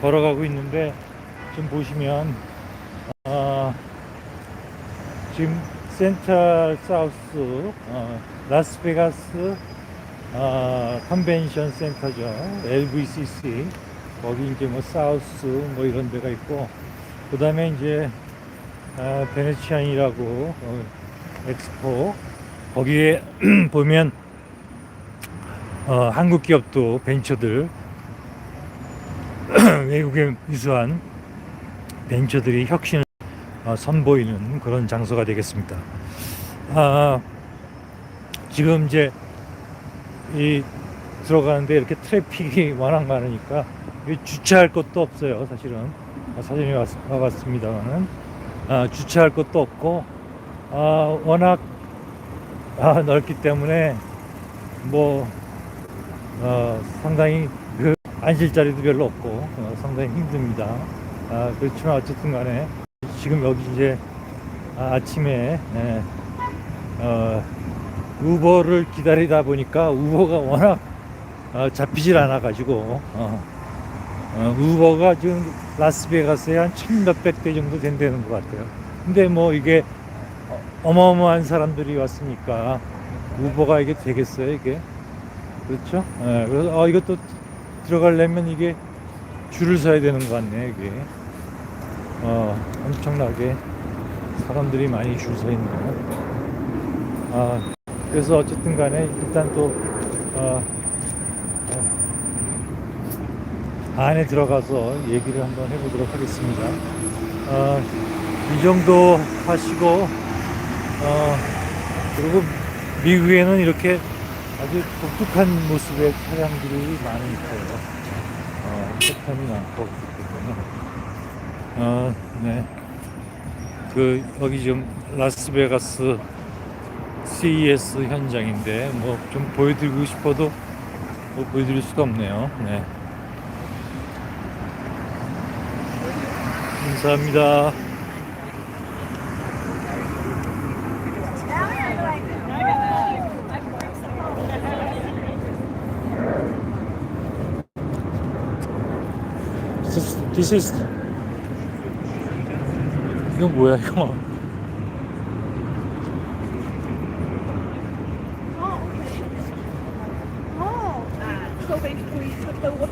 걸어가고 있는데 지금 보시면 어, 지금 센트럴 사우스 어, 라스베가스 어, 컨벤션 센터죠. LVCC 거기 이제 뭐 사우스 뭐 이런 데가 있고 그 다음에 이제 아, 베네치안이라고 어, 엑스포. 거기에 보면 어, 한국 기업도 벤처들 외국에 위수한 벤처들이 혁신을 어, 선보이는 그런 장소가 되겠습니다. 아, 지금 이제 이 들어가는데 이렇게 트래픽이 워낙 많으니까 주차할 곳도 없어요. 사실은 아, 왔, 와봤습니다만은 아, 주차할 곳도 없고 아, 워낙 아, 넓기 때문에 뭐 어, 상당히 그 앉을 자리도 별로 없고 어, 상당히 힘듭니다. 아, 그렇지만 어쨌든 간에 지금 여기 이제 아, 침에 예, 어, 우버를 기다리다 보니까 우버가 워낙 어, 잡히질 않아 가지고 어, 어, 우버가 지금 라스베가스에 한 천 몇백 대 정도 된다는 것 같아요. 근데 뭐 이게 어, 어마어마한 사람들이 왔으니까 우버가 이게 되겠어요 이게 그렇죠? 예, 그래서 어, 이것도 들어가려면 이게 줄을 서야 되는 것 같네 이게 어, 엄청나게 사람들이 많이 줄 서 있네요. 아, 그래서 어쨌든 간에 일단 또 어, 어, 안에 들어가서 얘기를 한번 해보도록 하겠습니다. 어, 이 정도 하시고 어, 그리고 미국에는 이렇게 아주 독특한 모습의 차량들이 많으니까요. 어, 패턴이 많고 그렇기 때문에. 어, 네. 그, 여기 지금 라스베가스 CES 현장인데, 뭐 좀 보여드리고 싶어도 뭐 보여드릴 수가 없네요. 네. 감사합니다. This, this is 이건 뭐야 이거 Oh, so basically, so what